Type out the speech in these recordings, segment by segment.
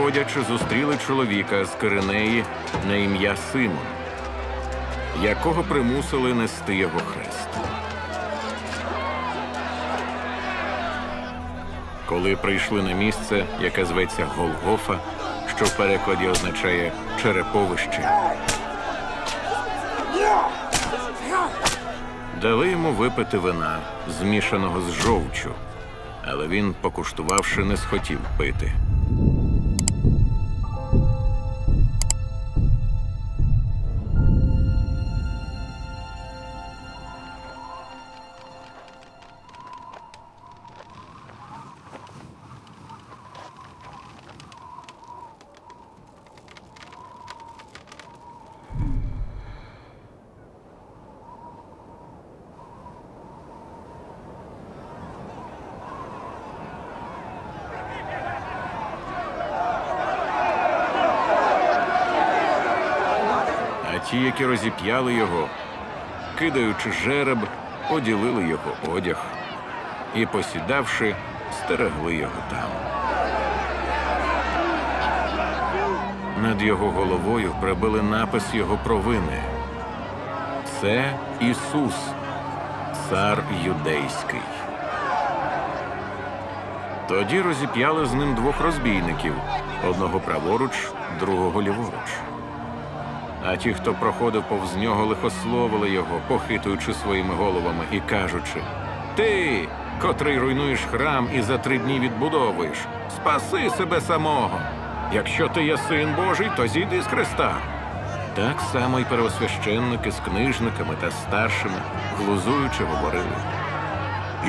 проходячи, зустріли чоловіка з Киринеї на ім'я Симон, якого примусили нести його хрест. Коли прийшли на місце, яке зветься Голгофа, що в перекладі означає череповище, дали йому випити вина, змішаного з жовчу, але він, покуштувавши, не схотів пити. Які розіп'яли його, кидаючи жереб, оділили його одяг і, посідавши, стерегли його там. Над його головою прибили напис його провини. Це Ісус, цар юдейський. Тоді розіп'яли з ним двох розбійників: одного праворуч, другого ліворуч. А ті, хто проходив повз нього, лихословили його, похитуючи своїми головами і кажучи: Ти, котрий руйнуєш храм і за три дні відбудовуєш, спаси себе самого. Якщо ти є син Божий, то зійди з хреста. Так само й первосвященники з книжниками та старшими, глузуючи, говорили.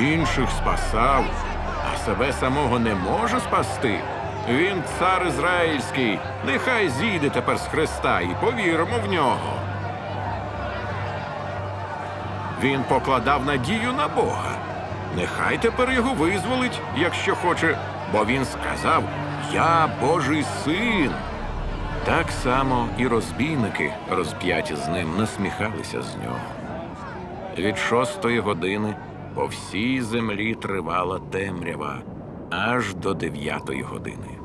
Інших спасав, а себе самого не може спасти. Він цар ізраїльський. Нехай зійде тепер з хреста і повіримо в нього. Він покладав надію на Бога. Нехай тепер його визволить, якщо хоче, бо він сказав: Я Божий син. Так само і розбійники, розп'яті з ним, насміхалися з нього. Від шостої години по всій землі тривала темрява аж до дев'ятої години.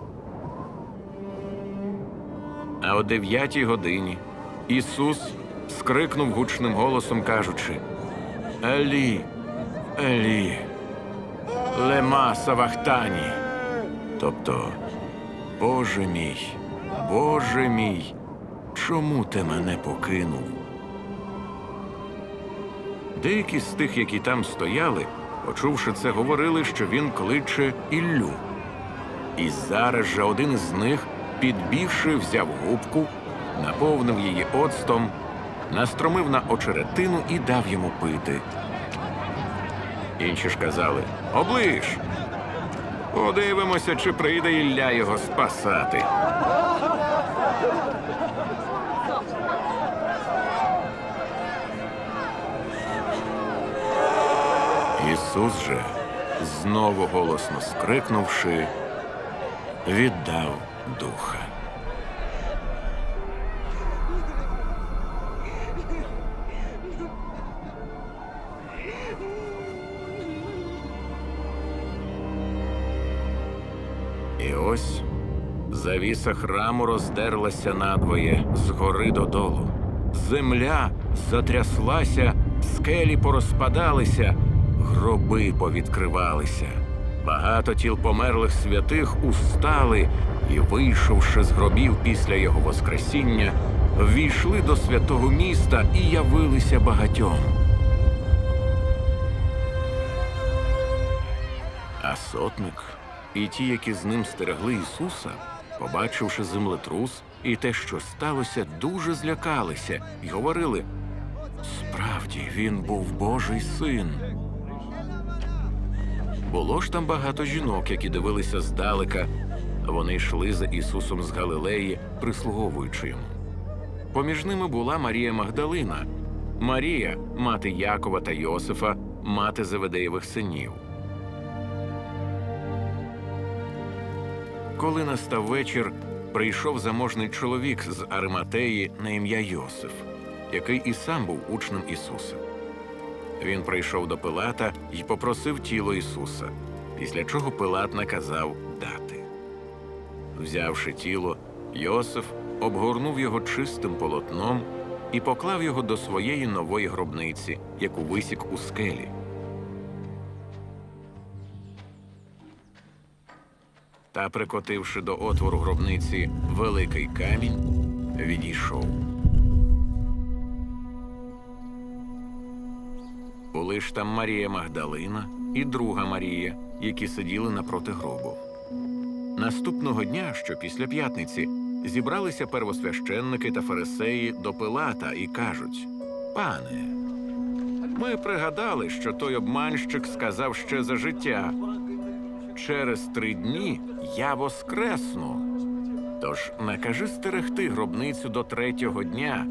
А о дев'ятій годині Ісус скрикнув гучним голосом, кажучи: Елі, Елі, лема савахтані. Тобто, Боже мій, Боже мій, чому ти мене покинув? Деякі з тих, які там стояли, почувши це, говорили, що він кличе Іллю. І зараз же один із них, підбігши, взяв губку, наповнив її оцтом, настромив на очеретину і дав йому пити. Інші ж казали Оближ. Подивимося, чи прийде Ілля його спасати. Ісус же, знову голосно скрикнувши, віддав духа. І ось завіса храму роздерлася надвоє згори додолу. Земля затряслася, скелі порозпадалися, гроби повідкривалися. Багато тіл померлих святих устали і, вийшовши з гробів після його воскресіння, ввійшли до святого міста і явилися багатьом. А сотник і ті, які з ним стерегли Ісуса, побачивши землетрус і те, що сталося, дуже злякалися і говорили: справді він був Божий син. Було ж там багато жінок, які дивилися здалека. Вони йшли за Ісусом з Галилеї, прислуговуючи йому. Поміж ними була Марія Магдалина, Марія, мати Якова та Йосифа, мати Заведеєвих синів. Коли настав вечір, прийшов заможний чоловік з Ариматеї на ім'я Йосиф, який і сам був учнем Ісуса. Він прийшов до Пилата і попросив тіло Ісуса, після чого Пилат наказав дати. Взявши тіло, Йосиф обгорнув його чистим полотном і поклав його до своєї нової гробниці, яку висік у скелі. Та, прикотивши до отвору гробниці великий камінь, відійшов. Були ж там Марія Магдалина і друга Марія, які сиділи напроти гробу. Наступного дня, що після п'ятниці, зібралися первосвященники та фарисеї до Пилата і кажуть: Пане, ми пригадали, що той обманщик сказав ще за життя. Через три дні я воскресну. Тож накажи стерегти гробницю до третього дня,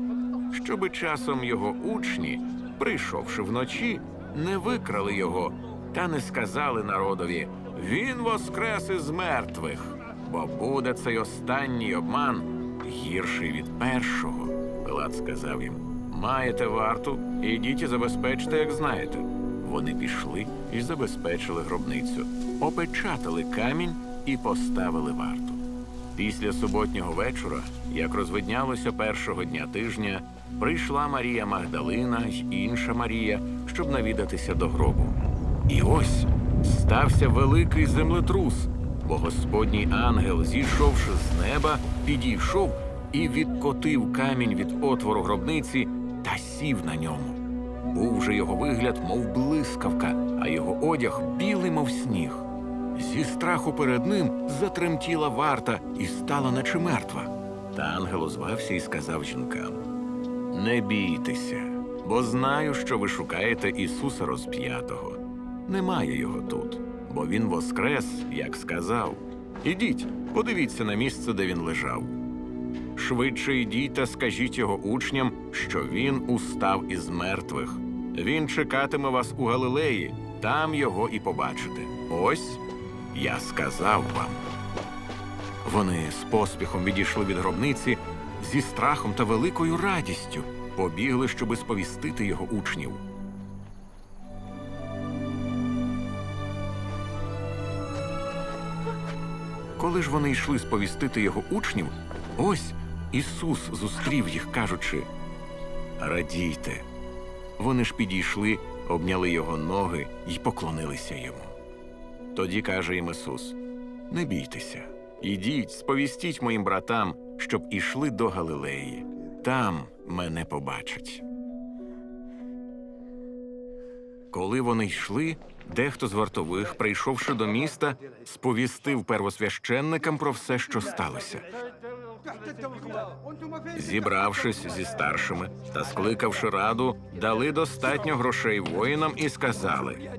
щоби часом його учні, прийшовши вночі, не викрали його та не сказали народові Він воскрес із мертвих, бо буде цей останній обман гірший від першого. Пилат сказав їм: Маєте варту, ідіть і забезпечте, як знаєте. Вони пішли і забезпечили гробницю, опечатали камінь і поставили варту. Після суботнього вечора, як розвиднялося першого дня тижня, прийшла Марія Магдалина й інша Марія, щоб навідатися до гробу. І ось стався великий землетрус, бо Господній ангел, зійшовши з неба, підійшов і відкотив камінь від отвору гробниці та сів на ньому. Був же його вигляд, мов блискавка, а його одяг білий, мов сніг. Зі страху перед ним затремтіла варта і стала наче мертва. Та ангел озвався і сказав жінкам: Не бійтеся, бо знаю, що ви шукаєте Ісуса розп'ятого. Немає його тут, бо він воскрес, як сказав. Ідіть, подивіться на місце, де він лежав. Швидше йдіть та скажіть його учням, що він устав із мертвих. Він чекатиме вас у Галилеї, там його і побачите. Ось я сказав вам. Вони з поспіхом відійшли від гробниці зі страхом та великою радістю, побігли, щоби сповістити його учнів. Коли ж вони йшли сповістити його учнів, ось Ісус зустрів їх, кажучи: Радійте. Вони ж підійшли, обняли його ноги і поклонилися йому. Тоді каже їм Ісус: Не бійтеся, ідіть, сповістіть моїм братам, щоб ішли до Галилеї. Там мене побачать. Коли вони йшли, дехто з вартових, прийшовши до міста, сповістив первосвященникам про все, що сталося. Зібравшись зі старшими та скликавши раду, дали достатньо грошей воїнам і сказали: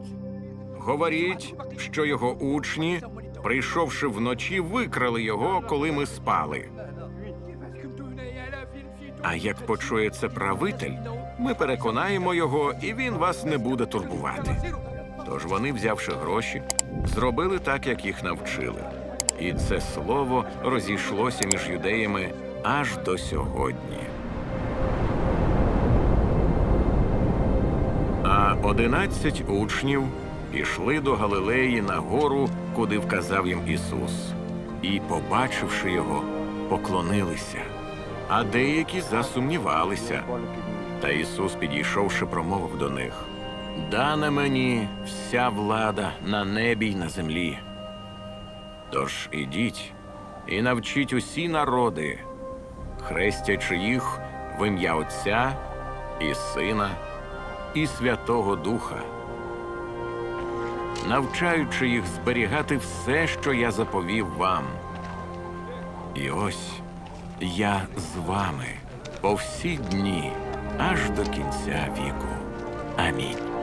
Говоріть, що його учні, прийшовши вночі, викрали його, коли ми спали. А як почує це правитель, ми переконаємо його, і він вас не буде турбувати. Тож вони, взявши гроші, зробили так, як їх навчили. І це слово розійшлося між юдеями аж до сьогодні. А одинадцять учнів пішли до Галилеї на гору, куди вказав їм Ісус, і, побачивши його, поклонилися, а деякі засумнівалися. Та Ісус, підійшовши, промовив до них: Дана мені вся влада на небі й на землі. Тож ідіть і навчіть усі народи, хрестячи їх в ім'я Отця і Сина і Святого Духа, навчаючи їх зберігати все, що я заповів вам. І ось я з вами по всі дні аж до кінця віку. Амінь.